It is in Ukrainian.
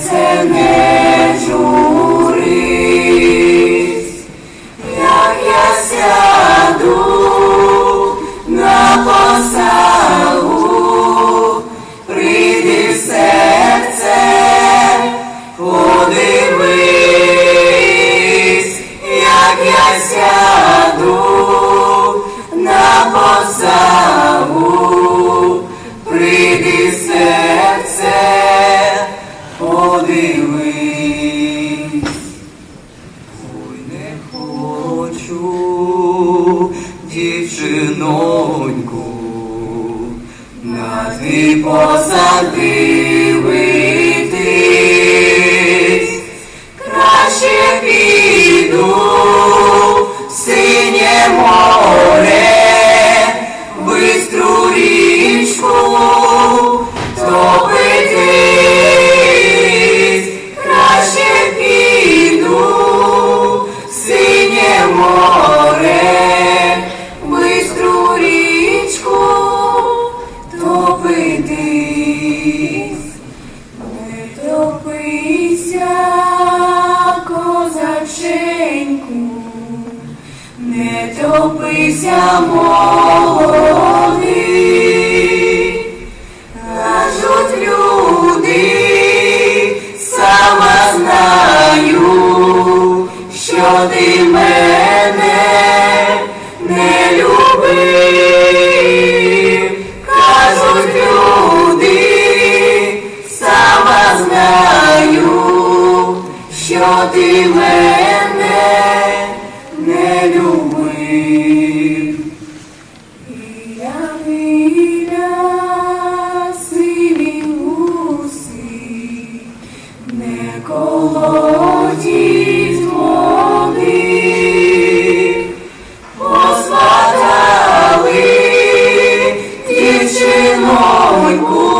серце не журись, як я сяду на посагу, прийди в серце, подивись, як я сяду на посагу, хочу, дівчиноньку, на дві посад дивитись, краще молодий, кажуть люди, сама знаю, що ти мене не любив, кажуть люди, сама що ти мене дівчиноньку, плаче